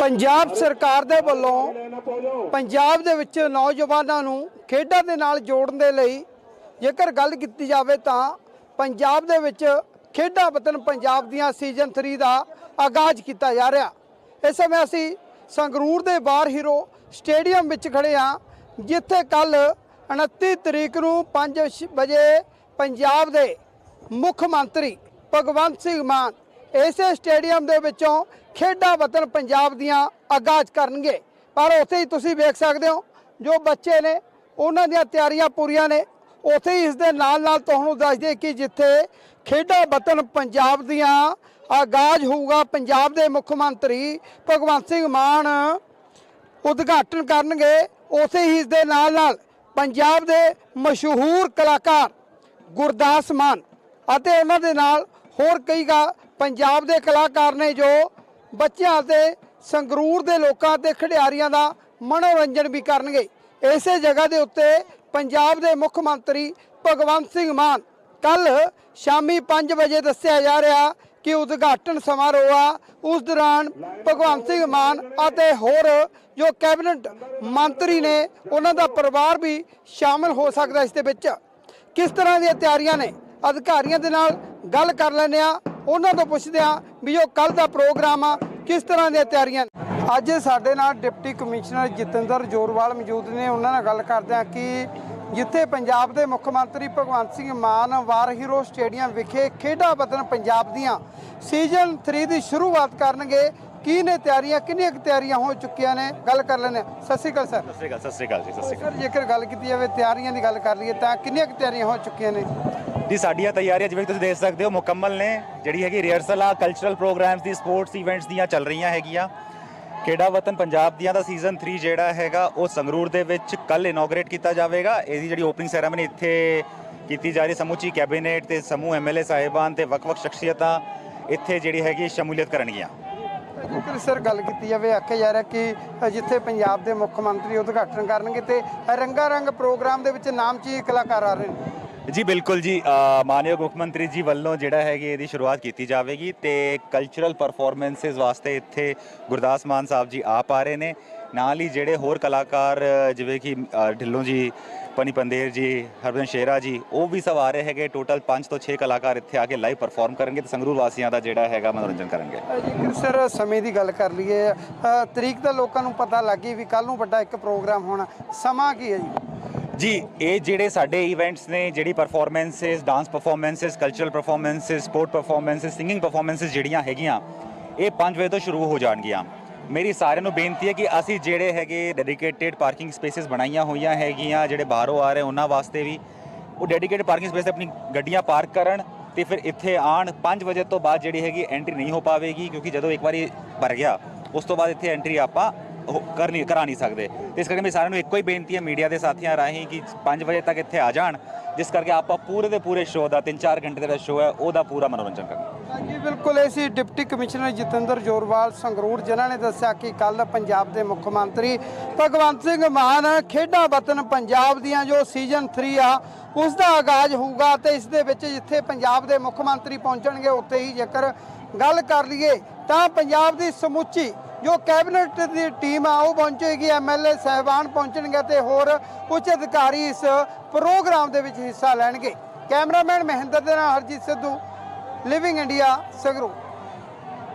ਪੰਜਾਬ ਸਰਕਾਰ ਦੇ ਵੱਲੋਂ ਪੰਜਾਬ ਦੇ ਵਿੱਚ ਨੌਜਵਾਨਾਂ ਨੂੰ ਖੇਡਾਂ ਦੇ ਨਾਲ ਜੋੜਨ ਦੇ ਲਈ ਜੇਕਰ ਗੱਲ ਕੀਤੀ ਜਾਵੇ ਤਾਂ ਪੰਜਾਬ ਦੇ ਵਿੱਚ ਖੇਡਾਂ ਵਤਨ ਪੰਜਾਬ ਦੀਆਂ ਸੀਜ਼ਨ 3 ਦਾ ਆਗਾਜ਼ ਕੀਤਾ ਜਾ ਰਿਹਾ। ਇਸ ਸਮੇਂ ਅਸੀਂ ਸੰਗਰੂਰ ਦੇ ਬਾਰ ਹੀਰੋ ਸਟੇਡੀਅਮ ਵਿੱਚ ਖੜੇ ਹਾਂ, ਜਿੱਥੇ ਕੱਲ 29 ਤਰੀਕ ਨੂੰ 5 ਵਜੇ ਪੰਜਾਬ ਦੇ ਮੁੱਖ ਮੰਤਰੀ ਭਗਵੰਤ ਸਿੰਘ ਮਾਨ ਇਸੇ ਸਟੇਡੀਅਮ ਦੇ ਵਿੱਚੋਂ ਖੇਡਾਂ ਵਤਨ ਪੰਜਾਬ ਦੀਆਂ ਆਗਾਜ਼ ਕਰਨਗੇ। ਪਰ ਉੱਥੇ ਹੀ ਤੁਸੀਂ ਵੇਖ ਸਕਦੇ ਹੋ, ਜੋ ਬੱਚੇ ਨੇ, ਉਹਨਾਂ ਦੀਆਂ ਤਿਆਰੀਆਂ ਪੂਰੀਆਂ ਨੇ। ਉੱਥੇ ਹੀ ਇਸ ਦੇ ਨਾਲ ਨਾਲ ਤੁਹਾਨੂੰ ਦੱਸ ਦਈਏ ਕਿ ਜਿੱਥੇ ਖੇਡਾਂ ਵਤਨ ਪੰਜਾਬ ਦੀਆਂ ਆਗਾਜ਼ ਹੋਊਗਾ, ਪੰਜਾਬ ਦੇ ਮੁੱਖ ਮੰਤਰੀ ਭਗਵੰਤ ਸਿੰਘ ਮਾਨ ਉਦਘਾਟਨ ਕਰਨਗੇ। ਉਸੇ ਹੀ ਇਸ ਦੇ ਨਾਲ ਨਾਲ ਪੰਜਾਬ ਦੇ ਮਸ਼ਹੂਰ ਕਲਾਕਾਰ ਗੁਰਦਾਸ ਮਾਨ ਅਤੇ ਉਹਨਾਂ ਦੇ ਨਾਲ ਹੋਰ ਕਈ ਗਾ ਪੰਜਾਬ ਦੇ ਕਲਾਕਾਰ ਨੇ ਜੋ ਬੱਚਿਆਂ ਤੇ, ਸੰਗਰੂਰ ਦੇ ਲੋਕਾਂ ਤੇ, ਖਿਡਾਰੀਆਂ ਦਾ ਮਨੋਰੰਜਨ ਵੀ ਕਰਨਗੇ। ਇਸੇ ਜਗ੍ਹਾ ਦੇ ਉੱਤੇ ਪੰਜਾਬ ਦੇ ਮੁੱਖ ਮੰਤਰੀ ਭਗਵੰਤ ਸਿੰਘ ਮਾਨ ਕੱਲ ਸ਼ਾਮੀ 5 ਵਜੇ ਦੱਸਿਆ ਜਾ ਰਿਹਾ ਕਿ ਉਦਘਾਟਨ ਸਮਾਰੋਹ ਆ। ਉਸ ਦੌਰਾਨ ਭਗਵੰਤ ਸਿੰਘ ਮਾਨ ਅਤੇ ਹੋਰ ਜੋ ਕੈਬਨਿਟ ਮੰਤਰੀ ਨੇ, ਉਹਨਾਂ ਦਾ ਪਰਿਵਾਰ ਵੀ ਸ਼ਾਮਲ ਹੋ ਸਕਦਾ ਇਸ ਦੇ ਵਿੱਚ। ਕਿਸ ਤਰ੍ਹਾਂ ਦੀਆਂ ਤਿਆਰੀਆਂ ਨੇ? ਅਧਿਕਾਰੀਆਂ ਦੇ ਨਾਲ ਗੱਲ ਕਰ ਲੈਂਦੇ ਆ ਉਹਨਾਂ ਤੋਂ ਪੁੱਛਦੇ ਆ ਵੀ ਜੋ ਕੱਲ ਦਾ ਪ੍ਰੋਗਰਾਮ ਆ ਕਿਸ ਤਰ੍ਹਾਂ ਦੀਆਂ ਤਿਆਰੀਆਂ ਅੱਜ ਸਾਡੇ ਨਾਲ ਡਿਪਟੀ ਕਮਿਸ਼ਨਰ ਜਤਿੰਦਰ ਜੋਰਵਾਲ ਮੌਜੂਦ ਨੇ। ਉਹਨਾਂ ਨਾਲ ਗੱਲ ਕਰਦੇ ਆ ਕਿ ਜਿੱਥੇ ਪੰਜਾਬ ਦੇ ਮੁੱਖ ਮੰਤਰੀ Bhagwant Singh Mann war hero stadium ਵਿਖੇ ਖੇਡਾਂ ਵਤਨ ਪੰਜਾਬ ਦੀਆਂ ਸੀਜ਼ਨ 3 ਦੀ ਸ਼ੁਰੂਆਤ ਕਰਨਗੇ ਕੀ ਨੇ ਤਿਆਰੀਆਂ ਕਿੰਨੀਆਂ ਕੁ ਤਿਆਰੀਆਂ ਹੋ ਚੁੱਕੀਆਂ ਨੇ? ਗੱਲ ਕਰ ਹਾਂ। ਸਤਿ ਸ਼੍ਰੀ ਅਕਾਲ ਸਰ। ਸਤਿ ਸ਼੍ਰੀ ਅਕਾਲ ਸਤਿ ਸ਼੍ਰੀ ਅਕਾਲ। ਜੀ ਸਤਿ ਸ਼੍ਰੀ ਸਰ ਜੇਕਰ ਗੱਲ ਕੀਤੀ ਜਾਵੇ ਤਿਆਰੀਆਂ ਦੀ ਗੱਲ ਕਰ ਲਈਏ ਤਾਂ ਕਿੰਨੀਆਂ ਕੁ ਤਿਆਰੀਆਂ ਹੋ ਚੁੱਕੀਆਂ ਨੇ? ਅਕਾਲ ਜੀ ਸਾਡੀਆਂ ਤਿਆਰੀਆਂ ਜਿਵੇਂ ਕਿ ਤੁਸੀਂ ਦੇਖ ਸਕਦੇ ਹੋ, ਮੁਕੰਮਲ ਨੇ ਜਿਹੜੀ ਹੈਗੀ ਰਿਹਰਸਲ ਆ ਕਲਚਰਲ ਪ੍ਰੋਗਰਾਮਸ ਦੀ ਸਪੋਰਟਸ ਇਵੈਂਟਸ ਦੀਆਂ ਚੱਲ ਰਹੀਆਂ ਹੈਗੀਆਂ। ਖੇਡਾ ਵਤਨ ਪੰਜਾਬ ਦੀਆਂ ਦਾ ਸੀਜ਼ਨ 3 ਜਿਹੜਾ ਹੈਗਾ, ਉਹ ਸੰਗਰੂਰ ਦੇ ਵਿੱਚ ਕੱਲ ਇਨੋਗਰੇਟ ਕੀਤਾ ਜਾਵੇਗਾ। ਇਹਦੀ ਜਿਹੜੀ ਓਪਨਿੰਗ ਸੈਰੇਮਨੀ ਇੱਥੇ ਕੀਤੀ ਜਾ ਰਹੀ, ਸਮੁੱਚੀ ਕੈਬਨਿਟ ਤੇ ਸਮੂਹ ਐਮਐਲਏ ਸਾਹਿਬਾਨ ਤੇ ਵੱਖ-ਵੱਖ ਸ਼ਖਸੀਅਤਾਂ ਇੱਥੇ ਜਿਹੜੀ ਹੈਗੀ ਸ਼ਮੂਲੀਅਤ ਕਰਨਗੀਆਂ। ਜੇਕਰ ਸਰ, ਗੱਲ ਕੀਤੀ ਜਾਵੇ, ਆਖਿਆ ਜਾ ਰਿਹਾ ਕਿ ਜਿੱਥੇ ਪੰਜਾਬ ਦੇ ਮੁੱਖ ਮੰਤਰੀ ਉਦਘਾਟਨ ਕਰਨਗੇ ਤੇ ਰੰਗਾ ਰੰਗ ਪ੍ਰੋਗਰਾਮ ਦੇ ਵਿੱਚ ਨਾਮਚੀ ਕਲਾਕਾਰ ਆ ਰਹੇ ਨੇ। ਜੀ ਬਿਲਕੁਲ ਜੀ ਅ, ਮਾਨਯੋਗ ਮੁੱਖ ਮੰਤਰੀ ਜੀ ਵੱਲੋਂ ਜਿਹੜਾ ਹੈਗੀ ਇਹਦੀ ਸ਼ੁਰੂਆਤ ਕੀਤੀ ਜਾਵੇਗੀ ਤੇ ਕਲਚਰਲ ਪਰਫਾਰਮੈਂਸਸ ਵਾਸਤੇ ਇੱਥੇ ਗੁਰਦਾਸ ਮਾਨ ਸਾਹਿਬ ਜੀ ਆਪ ਆ ਰਹੇ ਨੇ। ਨਾਲ ਹੀ ਜਿਹੜੇ ਹੋਰ ਕਲਾਕਾਰ ਜਿਵੇਂ ਕਿ ਢਿੱਲੋਂ ਜੀ ਪਨੀ ਪੰਦੇਰ ਜੀ ਹਰਭਜਨ ਸ਼ੇਰਾ ਜੀ ਉਹ ਵੀ ਸਭ ਆ ਰਹੇ ਹੈਗੇ। ਟੋਟਲ 5 ਤੋਂ 6 ਕਲਾਕਾਰ ਇੱਥੇ ਆ ਕੇ ਲਾਈਵ ਪਰਫਾਰਮ ਕਰਨਗੇ ਤੇ ਸੰਗਰੂਰ ਵਾਸੀਆਂ ਦਾ ਜਿਹੜਾ ਹੈਗਾ ਮਨੋਰੰਜਨ ਕਰਨਗੇ। ਜੇਕਰ ਸਰ ਸਮੇਂ ਦੀ ਗੱਲ ਕਰ ਲਈਏ। ਤਰੀਕ ਦਾ ਲੋਕਾਂ ਨੂੰ ਪਤਾ ਲੱਗ ਗਈ ਵੀ ਕੱਲ ਨੂੰ ਵੱਡਾ ਇੱਕ ਪ੍ਰੋਗਰਾਮ ਹੋਣਾ। ਸਮਾਂ ਕੀ ਹੈ ਜੀ? ਜੀ, ਇਹ ਜਿਹੜੇ ਸਾਡੇ ਇਵੈਂਟਸ ਨੇ, ਜਿਹੜੀ performances dance performances cultural performances sport performances singing performances ਜਿਹੜੀਆਂ ਹੈਗੀਆਂ, ਇਹ 5 ਵਜੇ ਤੋਂ ਸ਼ੁਰੂ ਹੋ ਜਾਣਗੀਆਂ। ਮੇਰੀ ਸਾਰਿਆਂ ਨੂੰ ਬੇਨਤੀ ਹੈ ਕਿ ਅਸੀਂ ਜਿਹੜੇ ਹੈਗੇ ਡੈਡੀਕੇਟਿਡ ਪਾਰਕਿੰਗ ਸਪੇਸਿਸ ਬਣਾਈਆਂ ਹੋਈਆਂ ਹੈਗੀਆਂ, ਜਿਹੜੇ ਬਾਹਰੋਂ ਆ ਰਹੇ ਉਹਨਾਂ ਵਾਸਤੇ ਵੀ, ਉਹ ਡੈਡੀਕੇਟਡ ਪਾਰਕਿੰਗ ਸਪੇਸ ਤੇ ਆਪਣੀ ਗੱਡੀਆਂ ਪਾਰਕ ਕਰਨ ਤੇ ਫਿਰ ਇੱਥੇ ਆਣ 5 ਵਜੇ ਤੋਂ ਬਾਅਦ ਜਿਹੜੀ ਹੈਗੀ ਐਂਟਰੀ ਨਹੀਂ ਹੋ ਪਾਵੇਗੀ ਕਿਉਂਕਿ ਜਦੋਂ ਇੱਕ ਵਾਰੀ ਭਰ ਗਿਆ, ਉਸ ਤੋਂ ਬਾਅਦ ਇੱਥੇ ਐਂਟਰੀ ਆਪਾਂ ਉਹ ਕਰ ਨਹੀਂ ਕਰਾ ਨਹੀਂ ਸਕਦੇ। ਇਸ ਕਰਕੇ ਮੇਰੀ ਸਾਰਿਆਂ ਨੂੰ ਇੱਕੋ ਹੀ ਬੇਨਤੀ ਹੈ ਮੀਡੀਆ ਦੇ ਸਾਥੀਆਂ ਰਾਹੀਂ ਕਿ 5 ਵਜੇ ਤੱਕ ਇੱਥੇ ਆ ਜਾਣ, ਜਿਸ ਕਰਕੇ ਆਪਾਂ ਪੂਰੇ ਦੇ ਪੂਰੇ ਸ਼ੋਅ ਦਾ 3-4 ਘੰਟੇ ਦਾ ਸ਼ੋਅ ਹੈ, ਉਹਦਾ ਪੂਰਾ ਮਨੋਰੰਜਨ ਕਰਾਂਗੇ ਜੀ ਬਿਲਕੁਲ ਇਹ ਡਿਪਟੀ ਕਮਿਸ਼ਨਰ ਜਤਿੰਦਰ ਜੋਰਵਾਲ ਸੰਗਰੂਰ ਜਿਨ੍ਹਾਂ ਨੇ ਦੱਸਿਆ ਕਿ ਕੱਲ ਪੰਜਾਬ ਦੇ ਮੁੱਖ ਮੰਤਰੀ ਭਗਵੰਤ ਸਿੰਘ ਮਾਨ ਖੇਡਾਂ ਵਤਨ ਪੰਜਾਬ ਦੀਆਂ ਜੋ ਸੀਜ਼ਨ 3 ਆ ਉਸ ਦਾ ਆਗਾਜ਼ ਹੋਊਗਾ ਤੇ ਇਸ ਦੇ ਵਿੱਚ ਜਿੱਥੇ ਪੰਜਾਬ ਦੇ ਮੁੱਖ ਮੰਤਰੀ ਪਹੁੰਚਣਗੇ, ਉੱਥੇ ਹੀ ਜੇਕਰ ਗੱਲ ਕਰ ਲਈਏ ਤਾਂ ਪੰਜਾਬ ਦੀ ਸਮੁੱਚੀ ਜੋ ਕੈਬਨਿਟ ਦੀ ਟੀਮ ਆ, ਉਹ ਪਹੁੰਚੇਗੀ ਐਮਐਲਏ ਸਹਿਬਾਨ ਪਹੁੰਚਣਗੇ ਤੇ ਹੋਰ ਉੱਚ ਅਧਿਕਾਰੀ ਇਸ ਪ੍ਰੋਗਰਾਮ ਦੇ ਵਿੱਚ ਹਿੱਸਾ ਲੈਣਗੇ। ਕੈਮਰਾਮੈਨ ਮਹਿੰਦਰ ਦੇ ਨਾਲ ਹਰਜੀਤ ਸਿੱਧੂ ਲਿਵਿੰਗ ਇੰਡੀਆ ਸੰਗਰੂਰ।